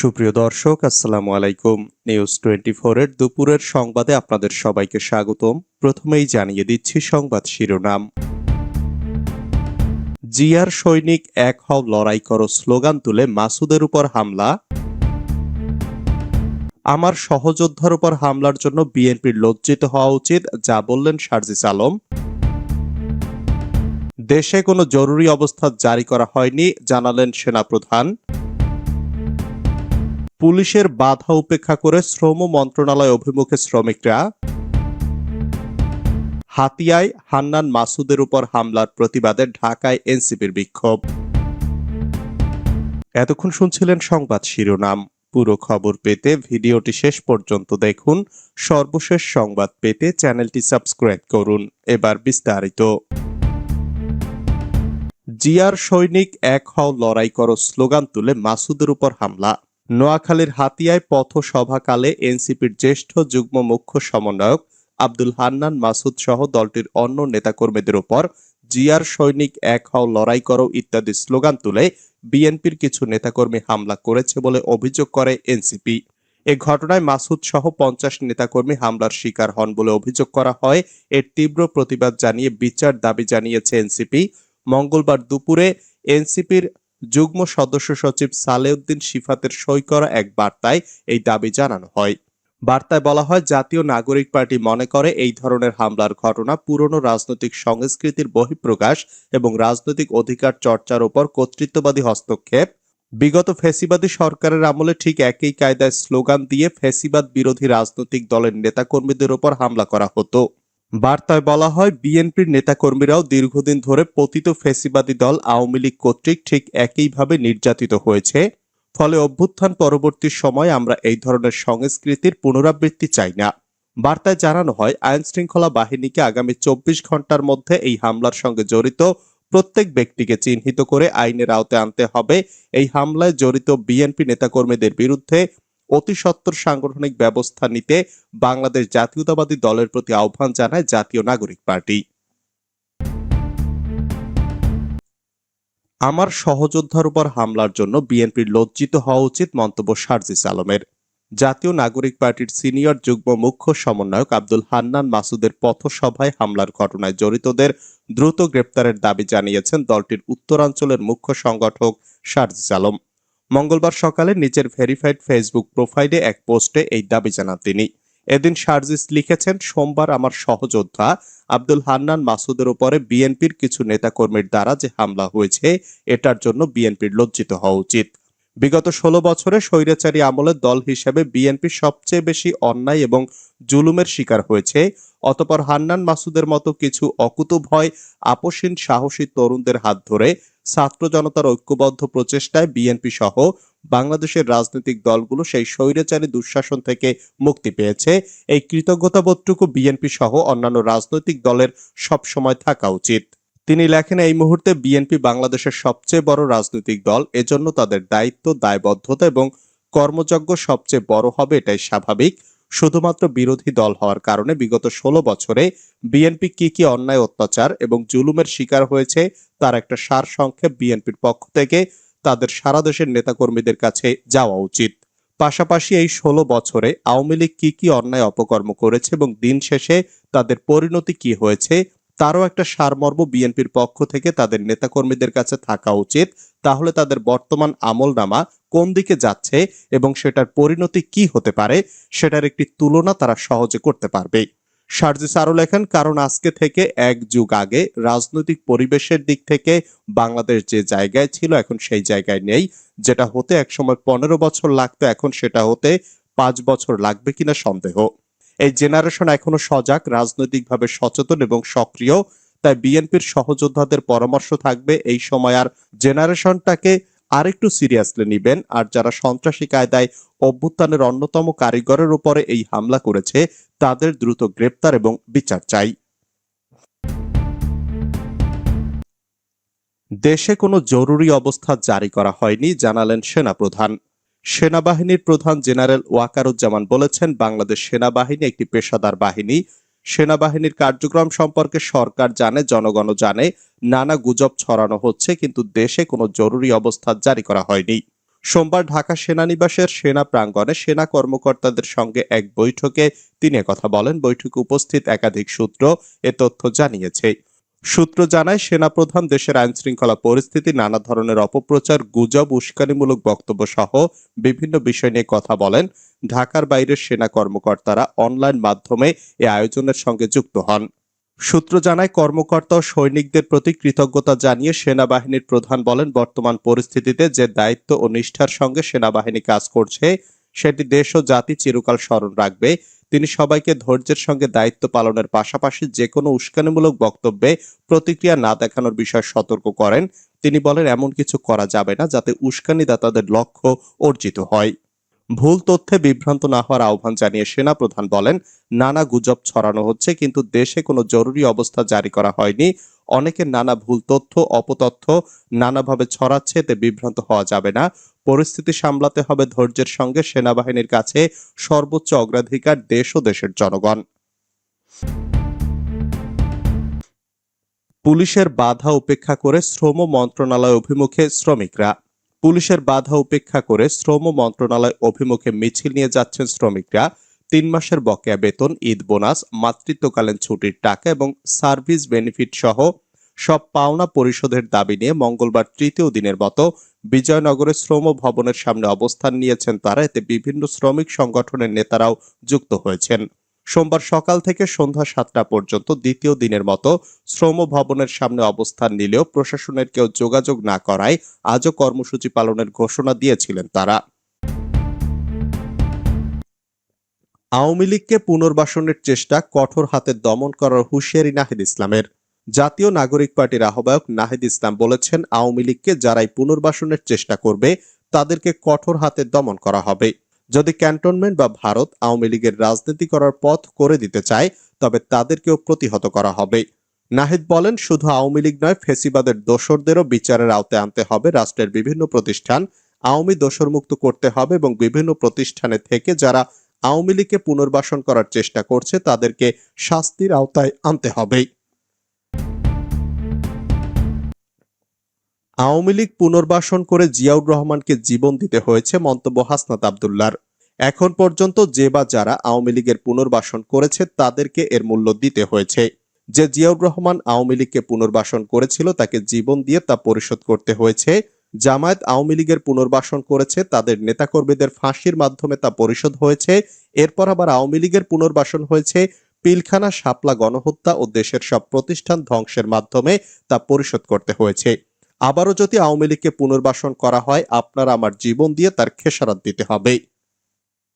সুপ্রিয় দর্শক, আসসালামু আলাইকুম। নিউজ টোয়েন্টি এর দুপুরের সংবাদে আপনাদের সবাইকে স্বাগতম। প্রথমেই জানিয়ে দিচ্ছি সংবাদ শিরোনাম। জিয়ার সৈনিক এক হও লড়াই করো স্লোগান তুলে মাসুদের উপর হামলা। আমার সহযোদ্ধার উপর হামলার জন্য বিএনপির লজ্জিত হওয়া উচিত, যা বললেন শারজিস আলম। দেশে কোনো জরুরি অবস্থা জারি করা হয়নি, জানালেন সেনাপ্রধান। পুলিশের বাধা উপেক্ষা করে শ্রম মন্ত্রণালয় অভিমুখে শ্রমিকরা হাতিয়ায় হান্নান মাসুদের উপর হামলার প্রতিবাদে ঢাকায় এনসিপির বিক্ষোভ। এতক্ষণ শুনছিলেন সংবাদ শিরোনাম। পুরো খবর পেতে ভিডিওটি শেষ পর্যন্ত দেখুন। সর্বশেষ সংবাদ পেতে চ্যানেলটি সাবস্ক্রাইব করুন। এবার বিস্তারিত। জিয়ার সৈনিক এক হও লড়াই করো স্লোগান তুলে মাসুদের উপর হামলা। নোয়াখালীর হাতিয়ায় পথসভাকালে এনসিপির জ্যেষ্ঠ যুগ্ম মুখ্য সমন্বয়ক আব্দুল হান্নান মাসুদ সহ দলটির অন্য নেতাকর্মীদের উপর জিয়ার সৈনিক এক হও লড়াই করো ইত্যাদি স্লোগান তুলে বিএনপির কিছু নেতাকর্মী হামলা করেছে বলে অভিযোগ করে এনসিপি। এ ঘটনায় মাসুদ সহ পঞ্চাশ নেতাকর্মী হামলার শিকার হন বলে অভিযোগ করা হয়। এর তীব্র প্রতিবাদ জানিয়ে বিচার দাবি জানিয়েছে এনসিপি। মঙ্গলবার দুপুরে এনসিপির যুগ্ম সদস্য সচিব সালেউদ্দিন শিফাতের সই করা এক বার্তায় এই দাবি জানানো হয়। বার্তায় বলা হয়, জাতীয় নাগরিক পার্টি মনে করে এই ধরনের হামলার ঘটনা পুরনো রাজনৈতিক সংস্কৃতির বহিঃপ্রকাশ এবং রাজনৈতিক অধিকার চর্চার উপর কর্তৃত্ববাদী হস্তক্ষেপ। বিগত ফেসিবাদী সরকারের আমলে ঠিক একই কায়দায় স্লোগান দিয়ে ফেসিবাদ বিরোধী রাজনৈতিক দলের নেতাকর্মীদের উপর হামলা করা হতো। বার্তায় বলা হয়, বিএনপির নেতাকর্মীরাও দীর্ঘদিন ধরে পতিত ফেসিবাদী দল আওয়ামী লীগ কর্তৃক ঠিক একইভাবে নির্যাতিত হয়েছে। ফলে অভ্যুত্থান পরবর্তী সময় আমরা এই ধরনের সংস্কৃতির পুনরাবৃত্তি চাই না। বার্তায় জানানো হয় আইন শৃঙ্খলা বাহিনীকে আগামী চব্বিশ ঘণ্টার মধ্যে এই হামলার সঙ্গে জড়িত প্রত্যেক ব্যক্তিকে চিহ্নিত করে আইনের আওতায় আনতে হবে। এই হামলায় জড়িত বিএনপি নেতাকর্মীদের বিরুদ্ধে অতি সত্বর সাংগঠনিক ব্যবস্থা নিতে বাংলাদেশ জাতীয়তাবাদী দলের প্রতি আহ্বান জানায় জাতীয় নাগরিক পার্টি। আমার সহযোদ্ধার উপর হামলার জন্য বিএনপির লজ্জিত হওয়া উচিত মন্তব্য শারজিস আলমের। জাতীয় নাগরিক পার্টির সিনিয়র যুগ্ম মুখ্য সমন্বয়ক আব্দুল হান্নান মাসুদের পথসভায় হামলার ঘটনায় জড়িতদের দ্রুত গ্রেপ্তারের দাবি জানিয়েছেন দলটির উত্তরাঞ্চলের মুখ্য সংগঠক শারজিস আলম। মঙ্গলবার সকালে নিজের ভেরিফাইড ফেসবুক প্রোফাইলে এক পোস্টে এই দাবি জানান তিনি। এদিন শারজিস লিখেছেন, সোমবার আমার সহযোদ্ধা আব্দুল হান্নান মাসুদের উপরে বিএনপির কিছু নেতাকর্মীর দ্বারা যে হামলা হয়েছে, এটার জন্য বিএনপির লজ্জিত হওয়া উচিত। বিগত ষোলো বছরে স্বৈরাচারী আমলের দল হিসেবে বিএনপি সবচেয়ে বেশি অন্যায় এবং জুলুমের শিকার হয়েছে। অতপর হান্নান মাসুদের মতো কিছু অকুতুভয় আপোষহীন সাহসী তরুণদের হাত ধরে ছাত্র জনতার ঐক্যবদ্ধ প্রচেষ্টায় বিএনপি সহ বাংলাদেশের রাজনৈতিক দলগুলো সেই স্বৈরাচারী দুঃশাসন থেকে মুক্তি পেয়েছে। এই কৃতজ্ঞতাবোধটুকু বিএনপি সহ অন্যান্য রাজনৈতিক দলের সব সময় থাকা উচিত। তিনি লেখেন, এই মুহূর্তে বিএনপি বাংলাদেশের সবচেয়ে বড় রাজনৈতিক দল। এজন্য তাদের দায়িত্ব, দায়বদ্ধতা এবং কর্মযজ্ঞ সবচেয়ে বড় হবে এটাই স্বাভাবিক। শুধুমাত্র বিরোধী দল হওয়ার কারণে বিগত ষোলো বছরে বিএনপি কি কি অন্যায়, অত্যাচার এবং জুলুমের শিকার হয়েছে তার একটা সার সংক্ষেপ বিএনপির পক্ষ থেকে তাদের সারা দেশের নেতাকর্মীদের কাছে যাওয়া উচিত। পাশাপাশি এই ষোলো বছরে আওয়ামী লীগ কি কি অন্যায় অপকর্ম করেছে এবং দিন শেষে তাদের পরিণতি কি হয়েছে, তারও একটা সারমর্ম বিএনপির পক্ষ থেকে তাদের নেতাকর্মীদের কাছে থাকা উচিত। তাহলে তাদের বর্তমান আমলনামা কোন দিকে যাচ্ছে এবং সেটার পরিণতি কি হতে পারে, সেটার একটি তুলনা তারা সহজে করতে পারবে। সার্জিস আরও লেখেন, কারণ আজকে থেকে এক যুগ আগে রাজনৈতিক পরিবেশের দিক থেকে বাংলাদেশ যে জায়গায় ছিল এখন সেই জায়গায় নেই। যেটা হতে একসময় পনেরো বছর লাগতো, এখন সেটা হতে পাঁচ বছর লাগবে কিনা সন্দেহ। এই জেনারেশন এখনও সজাগ, রাজনৈতিকভাবে সচেতন এবং সক্রিয়। তাই বিএনপির সহযোদ্ধাদের পরামর্শ থাকবে, এই সময় আর জেনারেশনটাকে আরেকটু সিরিয়াসলি নিবেন, আর যারা সন্ত্রাসী কায়দায় অভ্যুত্থানের অন্যতম কারিগরের উপরে এই হামলা করেছে, তাদের দ্রুত গ্রেপ্তার এবং বিচার চাই। দেশে কোনো জরুরি অবস্থা জারি করা হয়নি, জানালেন সেনাপ্রধান। সেনাবাহিনীর প্রধান জেনারেল ওয়াকারুজ্জামান বলেছেন, বাংলাদেশ সেনাবাহিনী একটি পেশাদার বাহিনী সেনাবাহিনীর কার্যক্রম সম্পর্কে সরকার জানে, জনগণও জানে, নানা গুজব ছড়ানো হচ্ছে, কিন্তু দেশে কোনো জরুরি অবস্থা জারি করা হয়নি। সোমবার ঢাকা সেনানিবাসের সেনা প্রাঙ্গণে সেনা কর্মকর্তাদের সঙ্গে এক বৈঠকে তিনি কথা বলেন। বৈঠকে উপস্থিত একাধিক সূত্র এ তথ্য জানিয়েছে। সূত্র জানায়, সেনাপ্রধান দেশের আইন শৃঙ্খলা পরিস্থিতি, নানা ধরনের অপপ্রচার, গুজব, উস্কানিমূলক বক্তব্য সহ বিভিন্ন বিষয় নিয়ে কথা বলেন ঢাকার বাইরের সেনা কর্মকর্তারা অনলাইন মাধ্যমে এ আয়োজনের সঙ্গে যুক্ত হন। সূত্র জানায়, কর্মকর্তা ও সৈনিকদের প্রতি কৃতজ্ঞতা জানিয়ে সেনাবাহিনীর প্রধান বলেন, বর্তমান পরিস্থিতিতে যে দায়িত্ব ও নিষ্ঠার সঙ্গে সেনাবাহিনী কাজ করছে সেটি দেশ ও জাতি চিরকাল স্মরণ রাখবে। তিনি সবাইকে ধৈর্যের সঙ্গে দায়িত্ব পালনের পাশাপাশি যে কোনো উস্কানিমূলক বক্তব্যে প্রতিক্রিয়া না দেখানোর বিষয়ে সতর্ক করেন। তিনি বলেন, এমন কিছু করা যাবে না যাতে উস্কানিদাতাদের লক্ষ্য অর্জিত হয়। ভুল তথ্যে বিভ্রান্ত না হওয়ার আহ্বান জানিয়ে সেনা প্রধান বলেন, নানা গুজব ছড়ানো হচ্ছে, কিন্তু দেশে কোনো জরুরি অবস্থা জারি করা হয়নি। অনেকের নানা ভুল তথ্য, অপতথ্য নানাভাবে ছড়াচ্ছে, এতে বিভ্রান্ত হওয়া যাবে না। পরিস্থিতি সামলাতে হবে ধৈর্যের সঙ্গে সেনাবাহিনীর কাছে সর্বোচ্চ অগ্রাধিকার দেশ ও দেশের জনগণ। পুলিশের বাধা উপেক্ষা করে শ্রম মন্ত্রণালয় অভিমুখে শ্রমিকরা পুলিশের বাধা উপেক্ষা করে শ্রম মন্ত্রণালয় অভিমুখে মিছিল নিয়ে যাচ্ছেন শ্রমিকরা। তিন মাসের বকেয়া বেতন, ঈদ বোনাস, মাতৃত্বকালীন ছুটির টাকা এবং সার্ভিস বেনিফিট সহ সব পাওনা পরিশোধের দাবি নিয়ে মঙ্গলবার তৃতীয় দিনের মতো বিজয়নগরের শ্রম ভবনের সামনে অবস্থান নিয়েছেন তারা। এতে বিভিন্ন শ্রমিক সংগঠনের নেতারাও যুক্ত হয়েছেন। সোমবার সকাল থেকে সন্ধ্যা সাতটা পর্যন্ত দ্বিতীয় দিনের মতো শ্রম ভবনের সামনে অবস্থান নিলেও প্রশাসনের কেউ যোগাযোগ না করায় আজও কর্মসূচি পালনের ঘোষণা দিয়েছিলেন তারা। আওয়ামী লীগকে পুনর্বাসনের চেষ্টা কঠোর হাতে দমন করার হুঁশিয়ারি নাহিদ ইসলামের। জাতীয় নাগরিক পার্টির আহ্বায়ক নাহিদ ইসলাম বলেছেন, আওয়ামী লীগকে যারাই পুনর্বাসনের চেষ্টা করবে, তাদেরকে কঠোর হাতে দমন করা হবে। যদি ক্যান্টনমেন্ট বা ভারত আওয়ামী লীগের রাজনীতি করার পথ করে দিতে চায়, তবে তাদেরকেও প্রতিহত করা হবে। নাহিদ বলেন, শুধু আওয়ামী লীগ নয়, ফেসিবাদের দোসরদেরও বিচারের আওতায় আনতে হবে। রাষ্ট্রের বিভিন্ন প্রতিষ্ঠান আওয়ামী দোসরমুক্ত করতে হবে এবং বিভিন্ন প্রতিষ্ঠানে থেকে যারা আওয়ামী লীগকে পুনর্বাসন করার চেষ্টা করছে, তাদেরকে শাস্তির আওতায় আনতে হবে। আওয়ামী লীগ পুনর্বাসন করে জিয়াউর রহমানকে জীবন দিতে হয়েছে মন্তব্য হাসনাত আবদুল্লার। এখন পর্যন্ত যে বা যারা আওয়ামী লীগের পুনর্বাসন করেছে তাদেরকে এর মূল্য দিতে হয়েছে। যে জিয়াউর রহমান আওয়ামী লীগকে পুনর্বাসন করেছিল তাকে জীবন দিয়ে তা পরিশোধ করতে হয়েছে। জামায়াত আওয়ামী লীগের পুনর্বাসন করেছে, তাদের নেতাকর্মীদের ফাঁসির মাধ্যমে তা পরিশোধ হয়েছে। এরপর আবার আওয়ামী লীগের পুনর্বাসন হয়েছে। পিলখানা, শাপলা গণহত্যা ও দেশের সব প্রতিষ্ঠান ধ্বংসের মাধ্যমে তা পরিশোধ করতে হয়েছে। আবারও যদি আওয়ামী লীগকে পুনর্বাসন করা হয়, আপনার আমার জীবন দিয়ে তার খেসারত দিতে হবে।